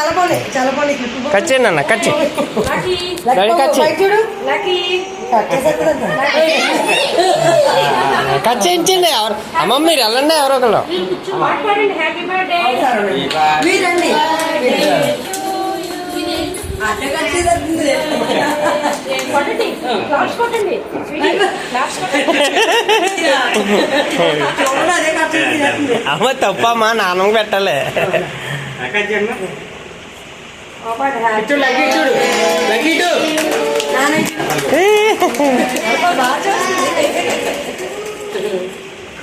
చాలా బాగున్నాయి చాలా బాగున్నాయి క్లిప్ కట్ చేయండి అన్న కట్ చేయి. డాడీ కట్ చేయి. చూడు కట్ చేసేస్తుందంట. కట్ చేయించండి ఎవరు అమ్మ మీరు వెళ్ళండి ఎవరో ఒకళ్ళు. మీరండి. అమ్మ తప్పమ్మా నాన్నకు పెట్టాలి. చేస్తుంది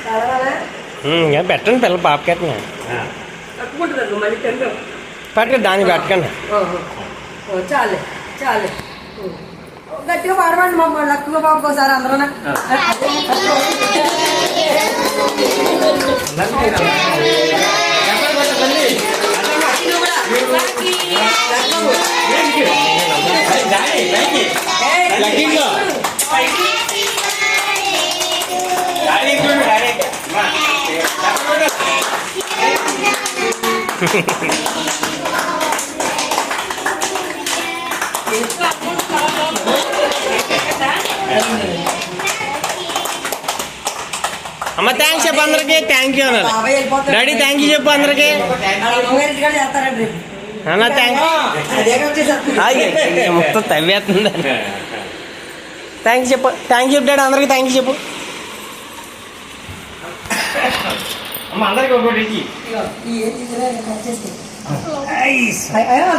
చదవాలా ఉమ్, ఇంకా పెట్టండి పిల్ల పాప తింటాం పట్టుకు దానికి పెట్టకండి చాలే చాలే గట్టిగా పాడమండి మమ్మల్ని లక్కుగా బాబు ఒకసారి అందరూ అమ్మ థ్యాంక్స్ చెప్పు అందరికి థ్యాంక్ యూ అన్నారు బాబాయ్ వెళ్ళిపోతాడు డాడీ థ్యాంక్ యూ చెప్పు అందరికి మొత్తం తవ్వేస్తుంది. థ్యాంక్స్ చెప్పు. థ్యాంక్ యూ డాడీ అందరికి థ్యాంక్ యూ చెప్పు.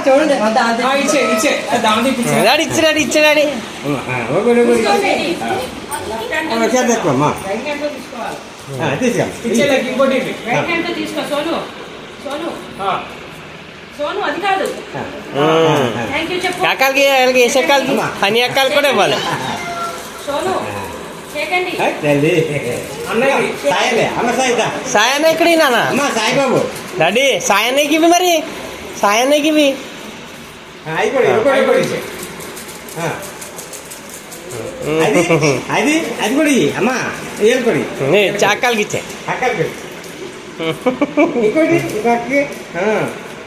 చూడండి అంత అంత డాడీ ఇచ్చి డాడీ ఇచ్చి డాడీ. రైట్ హ్యాండ్తో తీసుకో సోను. సోను. సోను అది కాదు. థ్యాంక్ యూ చెప్పు. కాకాలకి వాళ్ళకి వేసే కాలకి హనీ అక్కలు కూడా ఇవ్వాలి. సాయన్న ఎక్కడి నాన్న? సాయిబాబు. డాడీ సాయన్నకి ఇవి మరి. సాయన్నకి ఇవి అది అది అది కూడా. అమ్మా ఏం కొడి నీ చాకాలకి ఇచ్చే. ఇంకోటి